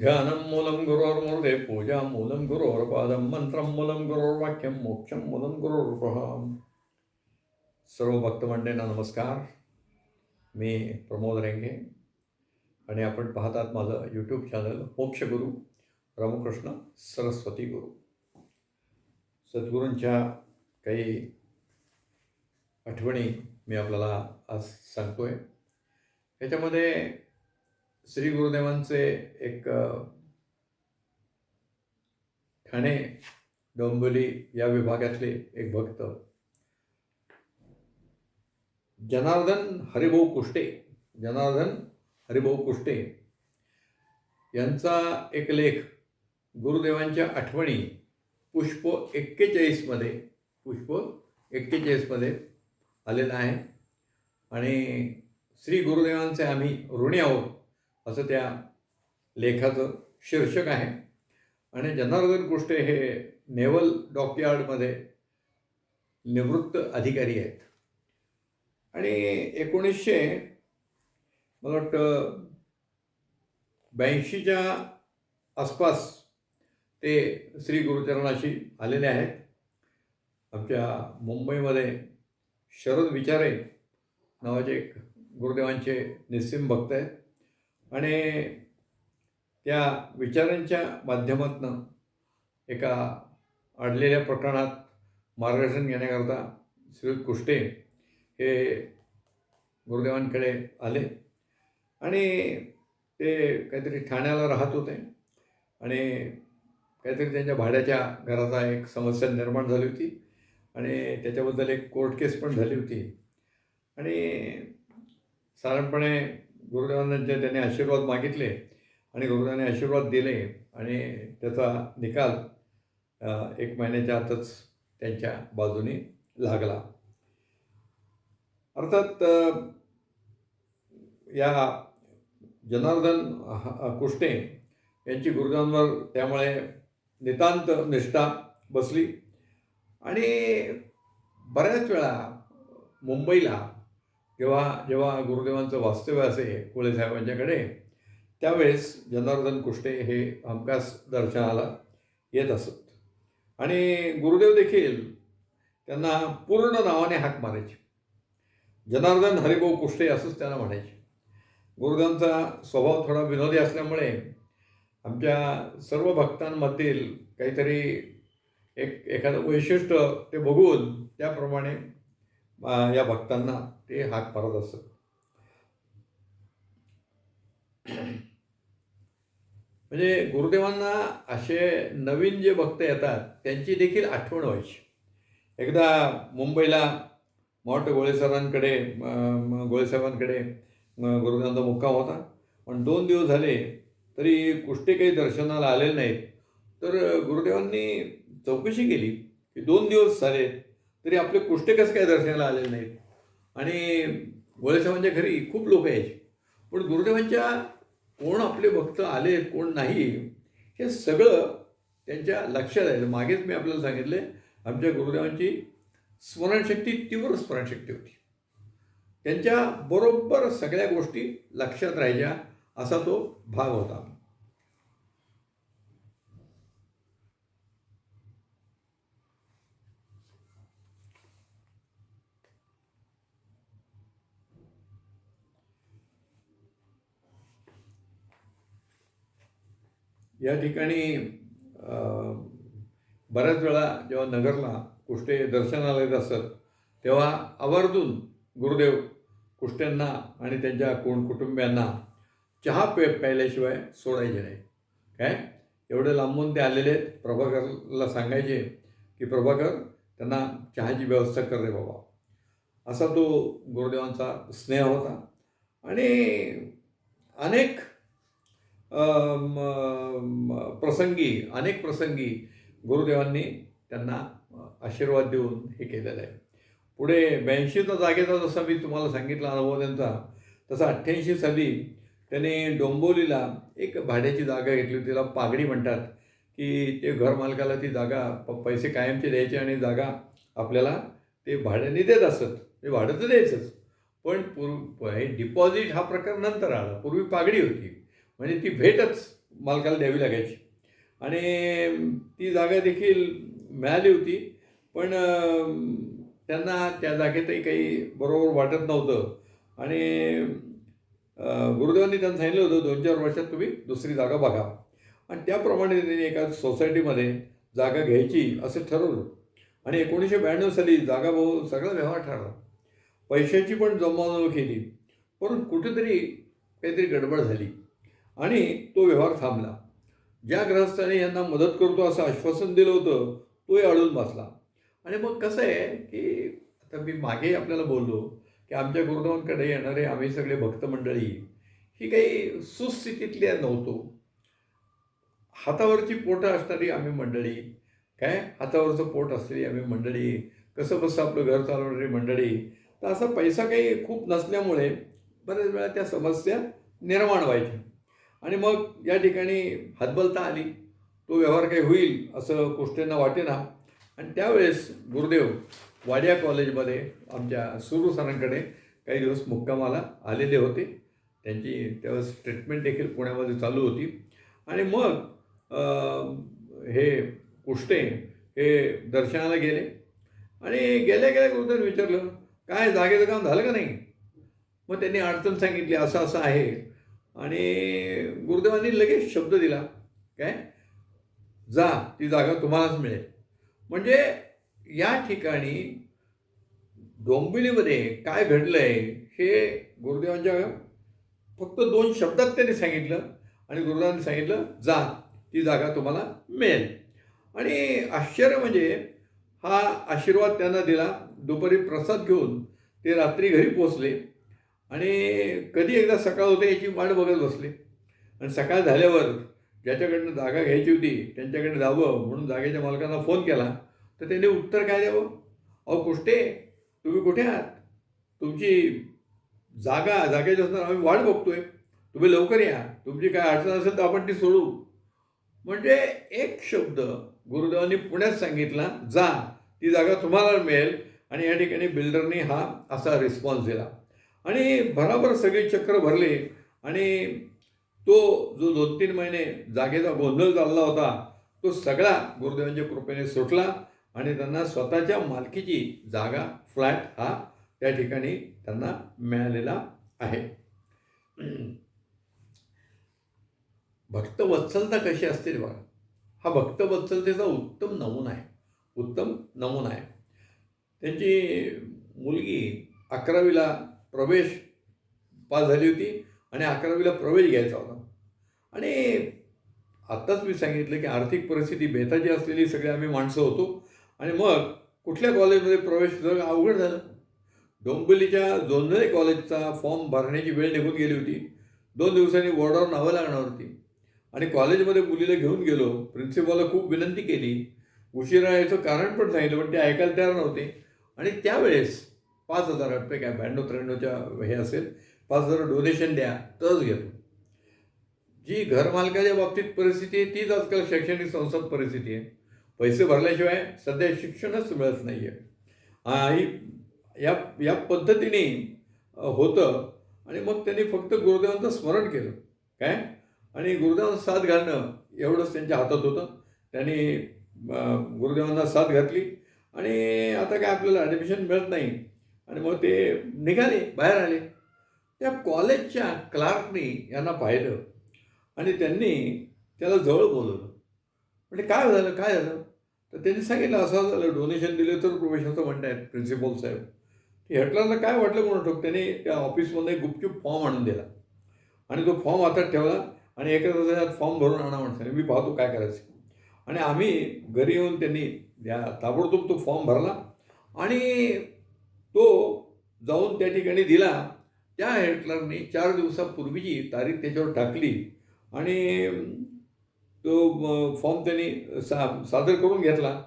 ध्यानं मूलं गुरोर्मूर्धे पूजा मूलं गुरोर्पादं मंत्रं मूलं गुरोर्वाक्यं मोक्षं मूलं गुरोर्पहाम सर्व भक्तमंडळींना नमस्कार मी प्रमोद रेंगे आणि आपण पाहतात माझं यूट्यूब चॅनल मोक्ष गुरु रामकृष्ण सरस्वती गुरु सद्गुरूंच्या काही आठवणी मी आपल्याला आज सांगतो आहे याच्यामध्ये श्री गुरुदेवांचे एक ठाणे डोंबिवली या विभागातले एक भक्त. जनार्दन हरिभाऊ कुष्टे जनार्दन हरिभाऊ कुष्टे यांचा एक लेख गुरुदेवांच्या आठवणी पुष्प एक्केचाळीसमध्ये पुष्प एक्केचाळीसमध्ये आलेला आहे. आणि श्री गुरुदेवांचे आम्ही ऋणी आहोत. असं त्या लेखाचं शीर्षक आहे. आणि जनार्दन कुष्टे हे नेव्हल डॉकयार्डमध्ये निवृत्त अधिकारी आहेत. आणि एकोणीसशे मला वाटतं ब्याऐंशीच्या आसपास ते श्री गुरुचरणाशी आलेले आहेत. आमच्या मुंबईमध्ये शरद विचारे नावाचे एक गुरुदेवांचे निस्सिम भक्त आहेत. आणि त्या विचारांच्या माध्यमातून एका अडलेल्या प्रकरणात मार्गदर्शन घेण्याकरता श्री कुष्टे हे गुरुदेवांकडे आले. आणि ते काहीतरी ठाण्याला राहत होते. आणि काहीतरी त्यांच्या भाड्याच्या घराचा एक समस्या निर्माण झाली होती. आणि त्याच्याबद्दल एक कोर्ट केस पण झाली होती. आणि साधारणपणे गुरुदेवांना त्यांनी आशीर्वाद मागितले आणि गुरुदेवांनी आशीर्वाद दिले आणि त्याचा निकाल एक महिन्याच्या आतच त्यांच्या बाजूने लागला. अर्थात या जनार्दन कुष्टे यांची गुरुदेवांवर त्यामुळे नितांत निष्ठा बसली आणि बऱ्याच वेळा मुंबईला किंवा जेव्हा गुरुदेवांचं वास्तव्य असे कोळे साहेबांच्याकडे त्यावेळेस जनार्दन कुष्टे हे हमखास दर्शनाला येत असत. आणि गुरुदेव देखील त्यांना पूर्ण नावाने हाक मारायचे. जनार्दन हरिभाऊ कुष्टे असंच त्यांना म्हणायचे. गुरुदेवांचा स्वभाव थोडा विनोदी असल्यामुळे आमच्या सर्व भक्तांमधील काहीतरी एक एखादं वैशिष्ट्य ते बघून त्याप्रमाणे या भक्तांना ते हाक मारत असत. म्हणजे गुरुदेवांना असे नवीन जे भक्त येतात त्यांची देखील आठवण व्हायची. एकदा मुंबईला मोठ गोळेसरांकडे गोळेसाहेबांकडे गुरुदेवांचा मुक्काम होता. पण दोन दिवस झाले तरी कुष्टे काही दर्शनाला आलेले नाहीत. तर गुरुदेवांनी चौकशी केली की दोन दिवस झाले तरी आपले कुष्टे कसं काय दर्शनाला आलेले नाहीत? आणि गोळेसाहेबांच्या म्हणजे घरी खूप लोक यायचे. पण गुरुदेवांच्या कोण आपले भक्त आले कोण नाही हे सगळं त्यांच्या लक्षात आलं मागेच मी आपल्याला सांगितले आमच्या गुरुदेवांची स्मरणशक्ती तीव्र स्मरणशक्ती होती. त्यांच्या बरोबर सगळ्या गोष्टी लक्षात राहायच्या असा तो भाग होता. या ठिकाणी बऱ्याच वेळा जेव्हा नगरला कुष्टे दर्शनाला येत असत तेव्हा आवर्जून गुरुदेव कुष्ट्यांना आणि त्यांच्या कोण कुटुंबियांना चहा पे प्यायल्याशिवाय सोडायचे नाही. काय? एवढे लांबून ते आलेले आहेत. प्रभाकरला सांगायचे की प्रभाकर त्यांना चहाची व्यवस्था कर रे बाबा. असा तो गुरुदेवांचा स्नेह होता. आणि अनेक प्रसंगी अनेक प्रसंगी गुरुदेवांनी त्यांना आशीर्वाद देऊन हे केलेलं आहे. पुढे ब्याऐंशीचा जागेचा जसा मी तुम्हाला सांगितला अनुभव त्यांचा तसा अठ्ठ्याऐंशी साली त्याने डोंबोलीला एक भाड्याची जागा घेतली तिला पागडी म्हणतात की ते घरमालकाला ती जागा प- पैसे कायमचे द्यायचे आणि जागा आपल्याला ते भाड्याने देत असत. ते भाडं तर द्यायचंच. पण पूर्व हे डिपॉझिट हा प्रकार नंतर आला. पूर्वी पागडी होती. म्हणजे ती भेटच मालकाला द्यावी लागायची. आणि ती जागा देखील मिळाली होती. पण त्यांना त्या जागेतही काही बरोबर वाटत नव्हतं. आणि गुरुदेवांनी त्यांना सांगितलं होतं दोन चार वर्षात तुम्ही दुसरी जागा बघा. आणि त्याप्रमाणे त्यांनी एका सोसायटीमध्ये जागा घ्यायची असं ठरवलं. आणि एकोणीसशे ब्याण्णव साली जागा भाऊ सगळा व्यवहार ठरला. पैशाची पण जमवाजमव केली. परंतु कुठेतरी काहीतरी गडबड झाली. आणि तो व्यवहार थांबला. ज्या ग्रहस्थाने यांना मदत करतो असं आश्वासन दिलं होतं तोही अडून बसला. आणि मग कसं आहे की आता मी मागे आपल्याला बोललो की आमच्या गुरुदेवांकडे येणारे आम्ही सगळे भक्त मंडळी ही काही सुस्थितीतली नव्हतो. हातावरची पोटं असणारी आम्ही मंडळी काय? हातावरचं पोट असलेली आम्ही मंडळी कसं बसं आपलं घर चालवणारी मंडळी तर असा पैसा काही खूप नसल्यामुळे बऱ्याच वेळा त्या समस्या निर्माण व्हायच्या. आणि मग या ठिकाणी हातबलता आली. तो व्यवहार काही होईल असं कोष्टेंना वाटेना आणि त्यावेळेस गुरुदेव वाड्या कॉलेजमध्ये आमच्या सुरू सरांकडे काही दिवस मुक्कामाला आलेले होते. त्यांची त्यावेळेस ट्रीटमेंट देखील पुण्यामध्ये चालू होती. आणि मग हे कुष्टे हे दर्शनाला गेले. आणि गेल्या गेल्या गुरुदेव विचारलं काय जागेचं काम झालं का नाही? मग त्यांनी अडचण सांगितली असं असं आहे. आणि गुरुदेवांनी लगेच शब्द दिला काय? जा ती जागा तुम्हालाच मिळेल. म्हणजे या ठिकाणी डोंबिवलीमध्ये काय घडलंय हे गुरुदेवांच्या फक्त दोन शब्दात त्यांनी सांगितलं आणि गुरुदेवांनी सांगितलं जा ती जागा तुम्हाला मिळेल. आणि आश्चर्य म्हणजे हा आशीर्वाद त्यांना दिला. दुपारी प्रसाद घेऊन ते रात्री घरी पोचले आणि कधी एकदा सकाळ होते याची वाट बघत बसले. आणि सकाळ झाल्यावर ज्याच्याकडनं जागा घ्यायची होती त्यांच्याकडे जावं म्हणून जागेच्या मालकांना फोन केला. तर त्यांनी उत्तर काय द्यावं? अहो कुष्टे तुम्ही कुठे आहात? तुमची जागा जागेची असणार आम्ही वाट बघतोय. तुम्ही लवकर या. तुमची काय अडचण असेल तर आपण ती सोडू म्हणजे एक शब्द गुरुदेवांनी पुण्यात सांगितला जा ती जागा तुम्हाला मिळेल. आणि या ठिकाणी बिल्डरनी हा असा रिस्पॉन्स दिला. आणि भराभर सगळे चक्र भरले आणि तो जो दोन तीन महिने जागेचा गोंधळ चालला होता तो सगळा गुरुदेवांच्या कृपेने सुटला आणि त्यांना स्वतःच्या मालकीची जागा फ्लॅट हा त्या ठिकाणी त्यांना मिळालेला आहे. भक्तवत्सलता कशी असते बघा. हा भक्तवत्सलतेचा उत्तम नमुना आहे. उत्तम नमुना आहे. त्यांची मुलगी अकरावीला प्रवेश पास झाली होती आणि अकरावीला प्रवेश घ्यायचा होता. आणि आत्ताच मी सांगितलं की आर्थिक परिस्थिती बेताची असलेली सगळी आम्ही माणसं होतो. आणि मग कुठल्या कॉलेजमध्ये प्रवेश जर अवघड झालं? डोंबिवलीच्या जोंधळे कॉलेजचा फॉर्म भरण्याची वेळ निघून गेली होती. दोन दिवसांनी बोर्डावर नावं लागणार होती. आणि कॉलेजमध्ये मुलीला घेऊन गेलो. प्रिन्सिपॉलला खूप विनंती केली. उशिरा याचं कारण पण सांगितलं पण ते ऐकायला तयार नव्हते. आणि त्यावेळेस पाच हजार वाटतं काय ब्याण्णव त्र्याण्णवच्या हे असेल पाच हजार डोनेशन द्या तरच घेतो. जी घरमालकाच्या बाबतीत परिस्थिती आहे तीच आजकाल शैक्षणिक संस्थात परिस्थिती आहे. पैसे भरल्याशिवाय सध्या शिक्षणच मिळत नाही आहे ही या या पद्धतीने होतं आणि मग त्यांनी फक्त गुरुदेवांचं स्मरण केलं. काय? आणि गुरुदेवांना साथ घालणं एवढंच त्यांच्या हातात होतं. त्यांनी गुरुदेवांना साथ घातली. आणि आता काय आपल्याला ॲडमिशन मिळत नाही. आणि मग ते निघाले बाहेर आले. त्या कॉलेजच्या क्लार्कनी यांना पाहिलं आणि त्यांनी त्याला जवळ बोलवलं. म्हणजे काय झालं? काय झालं? तर त्यांनी सांगितलं असं झालं. डोनेशन दिलं तर प्रोफेशनचं म्हणणं आहे प्रिन्सिपल साहेब. हेटलरला काय वाटलं म्हणून ठोक त्याने त्या ऑफिसमध्ये गुपचूप फॉर्म आणून दिला. आणि तो फॉर्म हातात ठेवला आणि एका तासात फॉर्म भरून आणा म्हणून मी पाहतो काय करायचं. आणि आम्ही घरी येऊन त्यांनी त्या ताबडतोब तो फॉर्म भरला आणि तो जाऊन त्या ठिकाणी दिला. त्या हेटलरने चार दिवसापूर्वीची तारीख त्याच्यावर टाकली आणि तो फॉर्म त्यांनी सा सादर करून घेतला.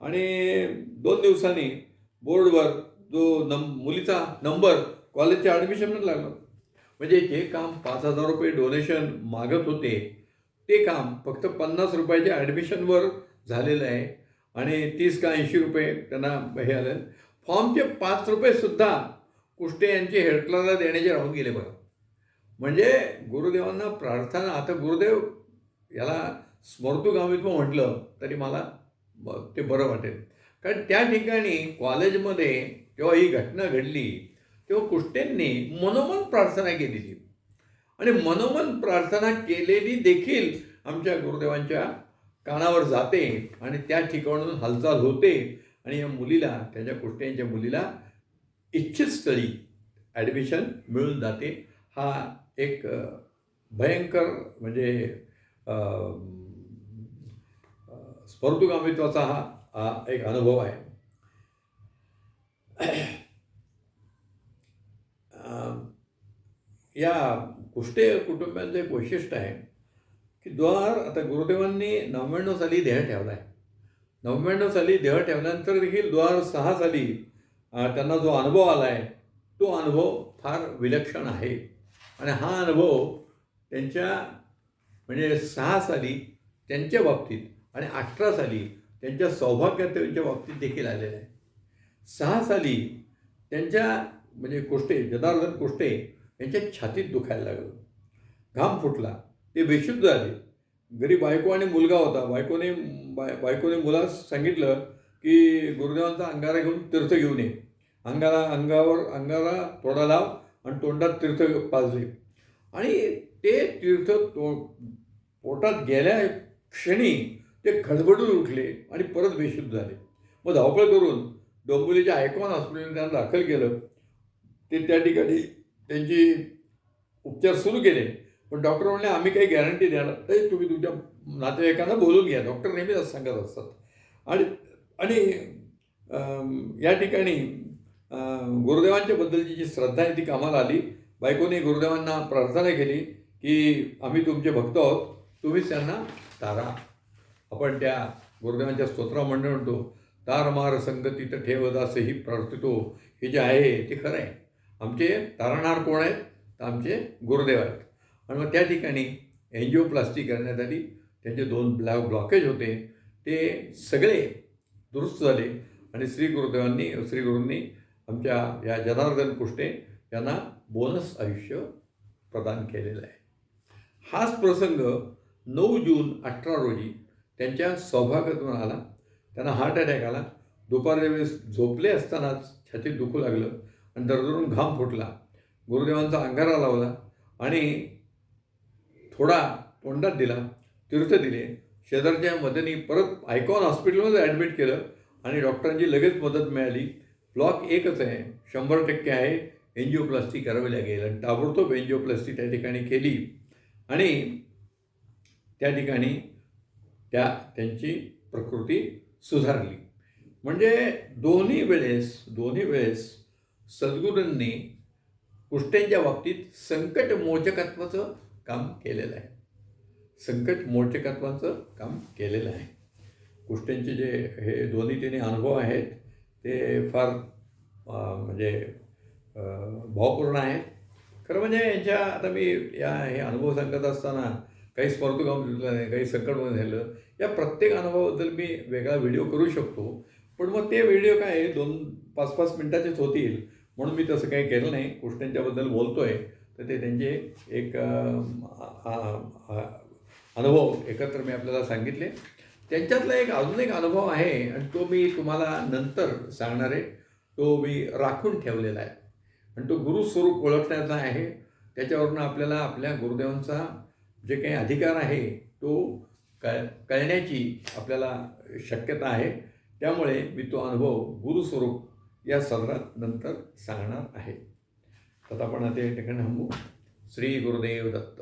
आणि दोन दिवसांनी बोर्डवर जो नम मुलीचा नंबर कॉलेजच्या ॲडमिशनला लागला. म्हणजे जे काम पाच हजार रुपये डोनेशन मागत होते ते काम फक्त पन्नास रुपयाच्या ॲडमिशनवर झालेलं आहे. आणि तीस का ऐंशी रुपये त्यांना हे आलं. फॉर्मचे पाच रुपयेसुद्धा कुष्टे यांचे हेडक्लरला देण्याचे राहून गेले बघा. म्हणजे गुरुदेवांना प्रार्थना आता गुरुदेव याला स्मृतुगामित्व म्हटलं तरी मला ते बरं वाटेल. कारण त्या ठिकाणी कॉलेजमध्ये जेव्हा ही घटना घडली तेव्हा कुष्टेंनी मनोमन प्रार्थना केलेली. आणि मनोमन प्रार्थना केलेली देखील आमच्या गुरुदेवांच्या कानावर जाते आणि त्या ठिकाणून हालचाल होते. आणि या मुलीला त्याच्या कुष्टेंच्या मुलीला इच्छित स्थळी ॲडमिशन मिळून जाते. हा एक भयंकर म्हणजे स्पर्धुगामित्वाचा हा हा एक अनुभव आहे. या कुष्टे कुटुंबाचं एक वैशिष्ट्य आहे की द्वार आता गुरुदेवांनी नव्याण्णव साली देह ठेवला आहे. नव्याण्णव साली देह ठेवल्यानंतर देखील द्वार सहा साली त्यांना जो अनुभव आला आहे तो अनुभव फार विलक्षण आहे. आणि हा अनुभव त्यांच्या म्हणजे सहा साली त्यांच्या बाबतीत आणि अठरा साली त्यांच्या सौभाग्यतेच्या बाबतीत देखील आलेला आहे. सहा साली त्यांच्या म्हणजे कुष्टे जनार्दन कुष्टे यांच्या छातीत दुखायला लागलं. घाम फुटला. ते बेशुद्ध झाले. घरी बायको आणि मुलगा होता. बायकोने बाय बायकोने मुलास सांगितलं की गुरुदेवांचा अंगारा घेऊन तीर्थ घेऊन ये. अंगारा अंगावर अंगारा तोडा लाव आणि तोंडात तीर्थ पाजले आणि ते तीर्थ तो पोटात गेल्या क्षणी ते खडबडून उठले आणि परत बेशुद्ध झाले. मग धावपळ करून डोंबिवलीच्या आयकॉन हॉस्पिटलने त्यांना दाखल केलं. ते त्या ठिकाणी त्यांची उपचार सुरू केले. पण डॉक्टर म्हणले आम्ही काही गॅरंटी देणार नाही. तुम्ही तुमच्या नातेवाईकांना बोलून घ्या. डॉक्टर नेहमीच असं सांगत असतात. आणि आणि या ठिकाणी गुरुदेवांच्या बद्दलची जी श्रद्धा आहे ती कामाला आली. बायकोने गुरुदेवांना प्रार्थना केली की आम्ही तुमचे भक्त आहोत. तुम्हीच त्यांना तारा. आपण त्या गुरुदेवांच्या स्तोत्रामध्ये म्हणतो तार मार संगतीत ठेवदास ही प्रार्थितो. हे जे आहे ते खरं आहे. आमचे तारणार कोण आहेत? तर आमचे गुरुदेव आहेत. आणि मग त्या ठिकाणी एन्जिओप्लास्टी करण्यात आली. त्यांचे दोन ब्लॅक ब्लॉकेज होते. ते सगळे दुरुस्त झाले. आणि श्री गुरुदेवांनी श्री गुरूंनी आमच्या या जनार्दन कुष्टे यांना बोनस आयुष्य प्रदान केलेलं आहे. हाच प्रसंग नऊ जून अठरा रोजी त्यांच्या सौभाग्यातून आला. त्यांना हार्ट अटॅक आला. दुपारच्या वेळेस झोपले असतानाच छातीत दुखू लागलं. आणि दरदरून घाम फुटला. गुरुदेवांचा अंगारा लावला. आणि थोडा तोंडात दिला तीर्थ दिले. शेजारच्या मदनी परत आयकॉन हॉस्पिटलमध्ये ॲडमिट केलं आणि डॉक्टरांची लगेच मदत मिळाली. ब्लॉक एकच आहे शंभर टक्के आहे. एनजिओप्लास्टी करावी लागेल आणि ताबडतोब एनजिओप्लास्टी त्या ठिकाणी केली. आणि त्या ठिकाणी त्या त्यांची प्रकृती सुधारली. म्हणजे दोन्ही वेळेस दोन्ही वेळेस सद्गुरूंनी कुष्टेंच्या बाबतीत संकटमोचकत्वाचं काम केलेलं आहे. संकट मोचकत्वाचं काम केलेलं आहे. कुष्टेंचे जे हे दोन्ही तिन्ही अनुभव आहेत ते फार म्हणजे भावपूर्ण आहेत. खरं म्हणजे यांच्या आता मी या हे अनुभव सांगत असताना काही स्मृतुगाम दिसलं नाही काही संकटमध्ये झालं या प्रत्येक अनुभवाबद्दल मी वेगळा व्हिडिओ करू शकतो. पण मग ते व्हिडिओ काय आहे, दोन पाच पाच मिनटाचेच होतील. म्हणून मी तसं काही केलं नाही. कुष्टेंच्याबद्दल बोलतो आहे तर ते त्यांचे एक अनुभव एकत्र मी आपल्याला सांगितले. त्यांच्यातला एक अजून एक अनुभव आहे आणि तो मी तुम्हाला नंतर सांगणार आहे. तो मी राखून ठेवलेला आहे. आणि तो गुरुस्वरूप ओळखण्याचा आहे. त्याच्यावरून आपल्याला आपल्या गुरुदेवांचा जे काही अधिकार आहे तो कळ कळण्याची आपल्याला शक्यता आहे. त्यामुळे मी तो अनुभव गुरुस्वरूप या सदरात नंतर सांगणार आहे. तथा आपण ते ठिकाणी थांबू श्री गुरुदेव दत्त.